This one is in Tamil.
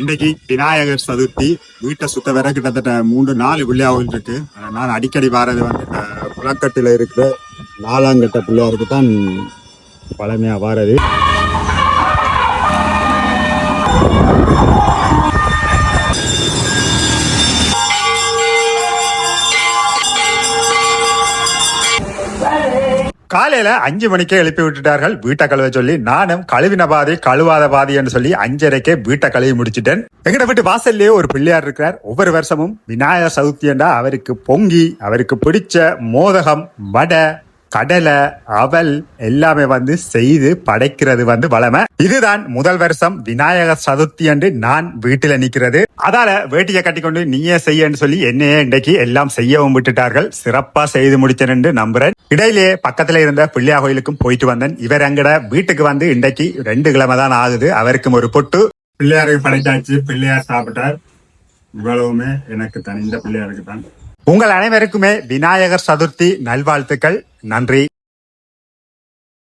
இன்னைக்கு விநாயகர் சதுர்த்தி வீட்டை சுத்த வர கிட்டத்தட்ட மூன்று நாலு பிள்ளையாவும் இருக்கு. நான் அடிக்கடி வாரது வந்து இந்த குளக்கட்டில் இருக்கிற நாலாங்கட்ட பிள்ளையாருக்கு தான் பழமையா வாரது. காலையில அஞ்சு மணிக்கே எழுப்பி விட்டுட்டார்கள். வீட்டை கழுவ சொல்லி நானும் கழுவின பாதி கழுவாத பாதி என்று சொல்லி அஞ்சரைக்கே வீட்டை கழுவி முடிச்சிட்டேன். எங்கட வீட்டு வாசல்லே ஒரு பிள்ளையார் இருக்கிறார். ஒவ்வொரு வருஷமும் விநாயகர் சதுர்த்தி என்றா அவருக்கு பொங்கி அவருக்கு பிடிச்ச மோதகம் வடை கடலை அவல் எல்லாமே வந்து செய்து படைக்கிறது வந்து வளமை. இதுதான் முதல் வருஷம் விநாயகர் சதுர்த்தி என்று நான் வீட்டில் நிற்கிறது. அதால வேட்டியை கட்டிக்கொண்டு நீயே செய்யன்னு சொல்லி என்னையே இன்றைக்கு எல்லாம் செய்யவும் விட்டுட்டார்கள். சிறப்பா செய்து முடிச்சேன் என்று நம்புறேன். இடையிலே பக்கத்துல இருந்த பிள்ளையா கோயிலுக்கும் போயிட்டு வந்தேன். இவர் எங்கட வீட்டுக்கு வந்து இன்றைக்கு ரெண்டு கிழமை தான் ஆகுது. அவருக்கும் ஒரு பொட்டு. பிள்ளையாருக்கு படைத்தாச்சு. பிள்ளையார் சாப்பிட்டார். இவ்வளவுமே எனக்கு தனி இந்த பிள்ளையாருக்கு தான். உங்கள் அனைவருக்குமே விநாயகர் சதுர்த்தி நல்வாழ்த்துக்கள். நன்றி.